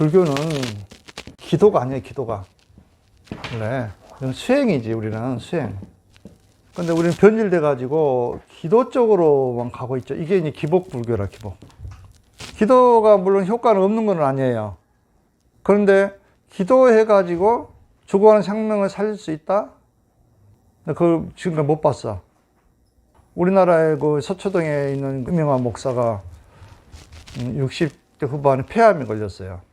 불교는 기도가 아니에요, 기도가. 원래. 수행이지, 우리는 수행. 근데 우리는 변질돼가지고 기도 쪽으로만 가고 있죠. 이게 이제 기복 불교라, 기복. 기도가 물론 효과는 없는 건 아니에요. 그런데 기도해가지고 죽어가는 생명을 살릴 수 있다? 그걸 지금까지 못 봤어. 우리나라의 그 서초동에 있는 유명한 목사가 60대 후반에 폐암이 걸렸어요.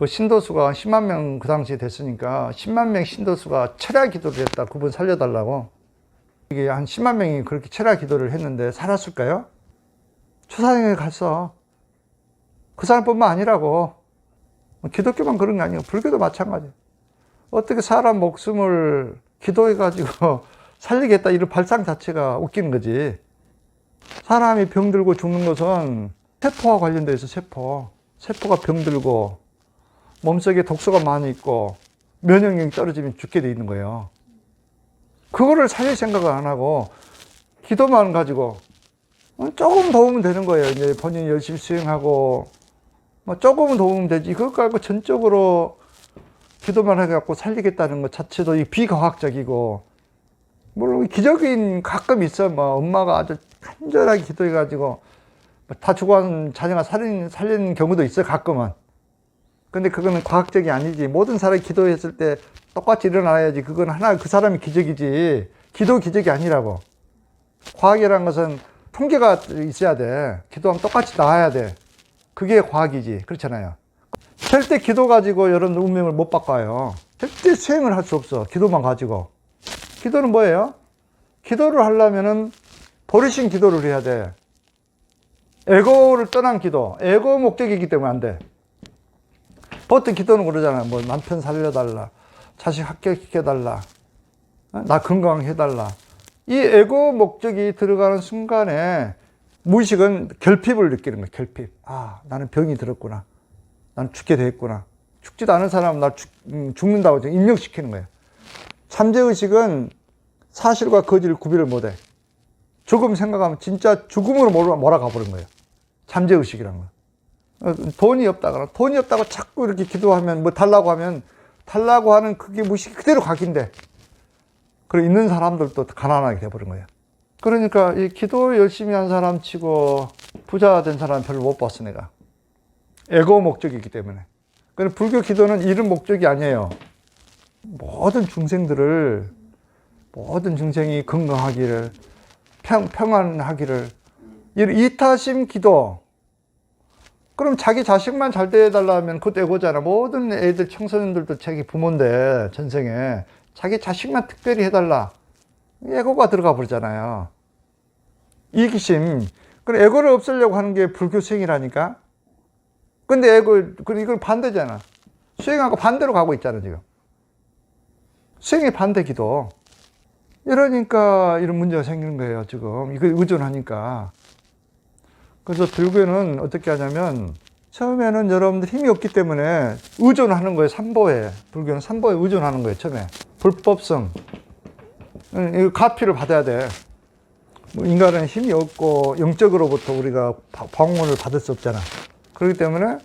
그 신도수가 한 10만 명 그 당시에 됐으니까 10만 명 신도수가 철야 기도를 했다. 그분 살려달라고. 이게 한 10만 명이 그렇게 철야 기도를 했는데 살았을까요? 초사형에 갔어. 그 사람뿐만 아니라고. 기독교만 그런 게 아니고 불교도 마찬가지. 어떻게 사람 목숨을 기도해가지고 살리겠다 이런 발상 자체가 웃기는 거지. 사람이 병들고 죽는 것은 세포와 관련되어 있어, 세포. 세포가 병들고 몸속에 독소가 많이 있고 면역력이 떨어지면 죽게 돼 있는 거예요. 그거를 살릴 생각을 안 하고 기도만 가지고 조금 도우면 되는 거예요. 이제 본인이 열심히 수행하고 뭐 조금은 도우면 되지. 그거 갖고 전적으로 기도만 해갖고 살리겠다는 것 자체도 이 비과학적이고 물론 기적인 가끔 있어. 뭐 엄마가 아주 간절하게 기도해가지고 뭐다 죽어간 자녀가 살린, 살리는 경우도 있어 가끔은. 근데 그거는 과학적이 아니지. 모든 사람이 기도했을 때 똑같이 일어나야지. 그건 하나 그 사람이 기적이지. 기도 기적이 아니라고. 과학이라는 것은 통계가 있어야 돼. 기도하면 똑같이 나와야 돼. 그게 과학이지. 그렇잖아요. 절대 기도 가지고 여러분 운명을 못 바꿔요. 절대 수행을 할 수 없어. 기도만 가지고. 기도는 뭐예요? 기도를 하려면은 버리신 기도를 해야 돼. 에고를 떠난 기도. 에고 목적이기 때문에 안 돼. 보통 기도는 그러잖아요. 뭐 남편 살려달라. 자식 합격시켜달라. 어? 나 건강해달라. 이 에고 목적이 들어가는 순간에 무의식은 결핍을 느끼는 거예요. 결핍. 아, 나는 병이 들었구나. 나는 죽게 됐구나. 죽지도 않은 사람은 나 죽, 음, 죽는다고 지금 입력시키는 거예요. 잠재의식은 사실과 거짓을 구별을 못해. 죽음 생각하면 진짜 죽음으로 몰아, 몰아가 버린 거예요. 잠재의식이란 거. 어, 돈이 없다거나 돈이 없다고 자꾸 이렇게 기도하면 뭐 달라고 하면 달라고 하는 그게 무식 그대로 각인데 그리고 있는 사람들도 가난하게 돼버린 거예요. 그러니까 이 기도 열심히 한 사람 치고 부자 된 사람 별로 못 봤어 내가. 에고 목적이기 때문에. 그래서 불교 기도는 이런 목적이 아니에요. 모든 중생들을 모든 중생이 건강하기를 평, 평안하기를 이타심 기도 그럼 자기 자식만 잘 대해달라면 그것도 에고잖아. 모든 애들 청소년들도 자기 부모인데 전생에. 자기 자식만 특별히 해달라. 에고가 들어가 버리잖아요. 이기심 그럼 에고를 없애려고 하는 게 불교 수행이라니까? 근데 에고 그 이걸 반대잖아. 수행하고 반대로 가고 있잖아 지금. 수행의 반대 기도. 이러니까 이런 문제가 생기는 거예요, 지금. 이거 의존하니까. 그래서 불교는 어떻게 하냐면, 처음에는 여러분들 힘이 없기 때문에 의존하는 거예요, 삼보에. 불교는 삼보에 의존하는 거예요, 처음에. 불법성. 응, 이거 가피를 받아야 돼. 뭐 인간은 힘이 없고, 영적으로부터 우리가 바- 방문을 받을 수 없잖아. 그렇기 때문에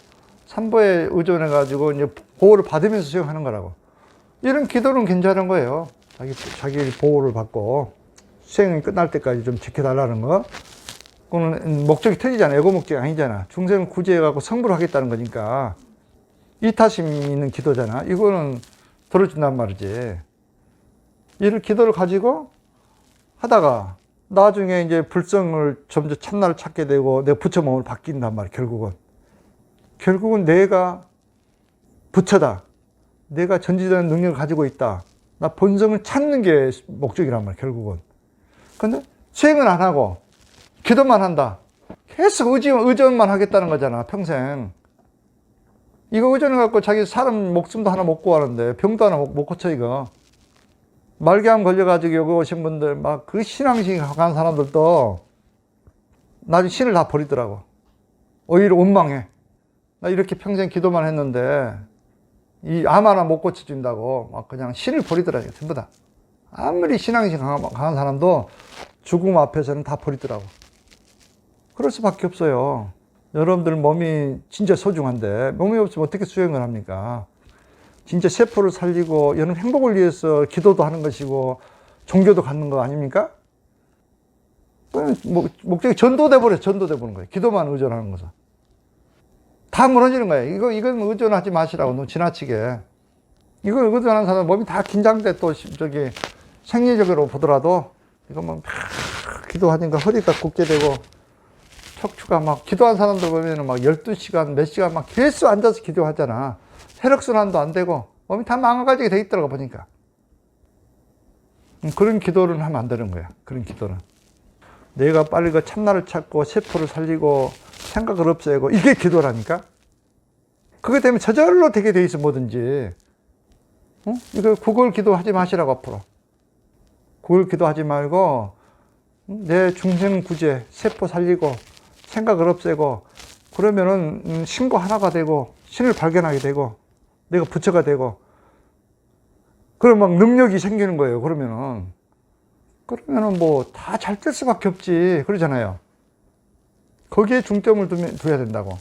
삼보에 의존해 가지고 이제 보호를 받으면서 수행하는 거라고. 이런 기도는 괜찮은 거예요. 자기, 자기 보호를 받고 수행이 끝날 때까지 좀 지켜달라는 거. 그거는 목적이 틀리잖아. 에고 목적이 아니잖아. 중생을 구제해갖고 성불을 하겠다는 거니까. 이타심 있는 기도잖아. 이거는 들어준단 말이지. 이를 기도를 가지고 하다가 나중에 이제 불성을 점점 참나를 찾게 되고 내 부처 몸을 바뀐단 말이야. 결국은. 결국은 내가 부처다. 내가 전지되는 능력을 가지고 있다. 나 본성을 찾는 게 목적이란 말이야, 결국은. 근데 수행은 안 하고, 기도만 한다. 계속 의지, 의존만 하겠다는 거잖아, 평생. 이거 의존해갖고 자기 사람 목숨도 하나 못 구하는데, 병도 하나 못, 못 고쳐, 이거. 말기암 걸려가지고 여기 오신 분들, 막 그 신앙식 간 사람들도 나중에 신을 다 버리더라고. 오히려 원망해. 나 이렇게 평생 기도만 했는데, 이 암 하나 못 고쳐준다고 막 그냥 신을 버리더라고요, 전부 다. 아무리 신앙이 강한, 강한 사람도 죽음 앞에서는 다 버리더라고. 그럴 수밖에 없어요. 여러분들 몸이 진짜 소중한데 몸이 없으면 어떻게 수행을 합니까? 진짜 세포를 살리고 여러분 행복을 위해서 기도도 하는 것이고 종교도 갖는 거 아닙니까? 목- 목적이 전도돼 버려 전도돼 버는 거예요. 기도만 의존하는 거죠. 다 무너지는 거예요. 이거 이건 의존하지 마시라고 너무 지나치게. 이거 의존하는 사람 몸이 다 긴장돼 또 시- 저기 생리적으로 보더라도 이거만 막 기도하니까 허리가 굽게 되고 척추가 막 기도한 사람들 보면은 막 12시간 몇 시간 막 계속 앉아서 기도하잖아. 혈액순환도 안 되고 몸이 다 망가지게 돼 있더라고 보니까. 음, 그런 기도를 하면 안 되는 거야. 그런 기도는. 내가 빨리 그 참나를 찾고 세포를 살리고 생각을 없애고 이게 기도라니까. 그게 되면 저절로 되게 돼 있어 뭐든지. 어? 이거 구걸 기도하지 마시라고 앞으로. 구걸 기도하지 말고 음, 내 중생 구제 세포 살리고 생각을 없애고 그러면은 음, 신고 하나가 되고 신을 발견하게 되고 내가 부처가 되고 그럼 막 능력이 생기는 거예요. 그러면은 그러면은 뭐 다 잘 될 수밖에 없지 그러잖아요. 거기에 중점을 두면, 둬야 된다고.